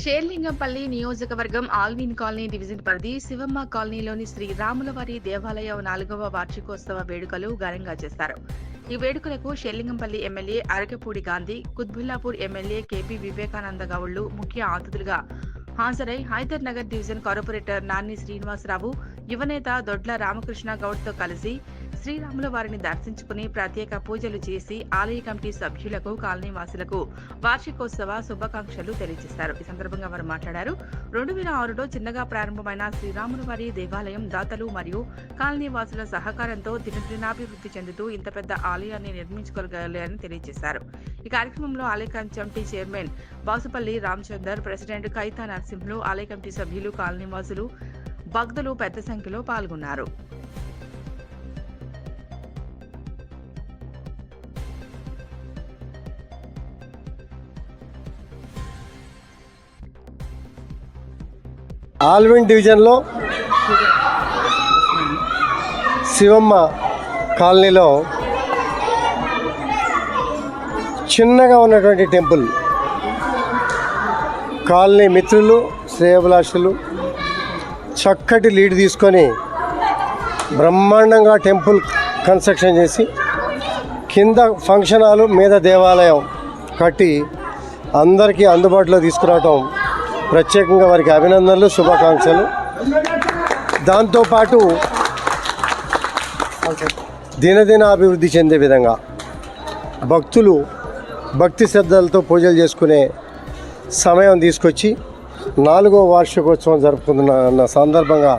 షేర్లింగంపల్లి నియోజకవర్గం Alvin colony division పరిధి శివమ్మ కాలనీలోని శ్రీ రాములవారి దేవాలయం నాలుగవ వార్షికోత్సవ వేడుకలు ఘనంగా చేస్తారు. ఈ వేడుకలకు Serilingampally MLA Arekapudi Gandhi Quthbullapur MLA KP Vivekananda గౌడ్లు ముఖ్య అతిథులుగా హాజరై హైదర్ నగర్ డివిజన్ కార్పొరేటర్ నాని శ్రీనివాసరావు యువనేత దొడ్ల రామకృష్ణ గౌడ్తో కలిసి శ్రీరాముల వారిని దర్శించుకుని ప్రత్యేక పూజలు చేసి ఆలయ కమిటీ సభ్యులకు కాలనీ వాసులకు వార్షికోత్సవ శుభాకాంక్షలు తెలియజేశారు. ఈ సందర్భంగా వారు మాట్లాడారు. రెండు వేల ఆరులో చిన్నగా ప్రారంభమైన శ్రీరాముల వారి దేవాలయం దాతలు మరియు కాలనీ వాసుల సహకారంతో దినదినాభివృద్ధి చెందుతూ ఇంత పెద్ద ఆలయాన్ని నిర్మించుకోగలని తెలియజేశారు. ఈ కార్యక్రమంలో ఆలయ committee chairman Basupalli Ramachander president Kaitha Narasimhulu ఆలయ కమిటీ సభ్యులు కాలనీ వాసులు భక్తులు పెద్ద సంఖ్యలో పాల్గొన్నారు. ఆల్విన్ డివిజన్లో శివమ్మ కాలనీలో చిన్నగా ఉన్నటువంటి టెంపుల్. కాలనీ మిత్రులు శ్రేయభిలాషులు చక్కటి లీడ్ తీసుకొని బ్రహ్మాండంగా టెంపుల్ కన్స్ట్రక్షన్ చేసి కింద ఫంక్షన్ హాలు మీద దేవాలయం కట్టి అందరికీ అందుబాటులో తీసుకురావటం ప్రత్యేకంగా వారికి అభినందనలు శుభాకాంక్షలు. దాంతోపాటు దినదిన అభివృద్ధి చెందే విధంగా భక్తులు భక్తి శ్రద్ధలతో పూజలు చేసుకునే సమయం తీసుకొచ్చి నాలుగో వార్షికోత్సవం జరుపుకుంటున్న సందర్భంగా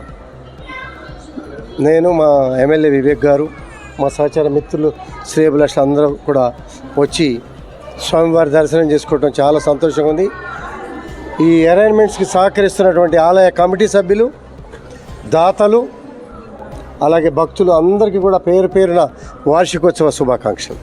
నేను మా ఎమ్మెల్యే వివేక్ గారు మా సహచార మిత్రులు శ్రీభిలాష్ అందరూ కూడా వచ్చి స్వామివారి దర్శనం చేసుకోవటం చాలా సంతోషంగా ఉంది. ఈ అరేంజ్మెంట్స్కి సహకరిస్తున్నటువంటి ఆలయ కమిటీ సభ్యులు దాతలు అలాగే భక్తులు అందరికీ కూడా పేరు పేరున వార్షికోత్సవ శుభాకాంక్షలు.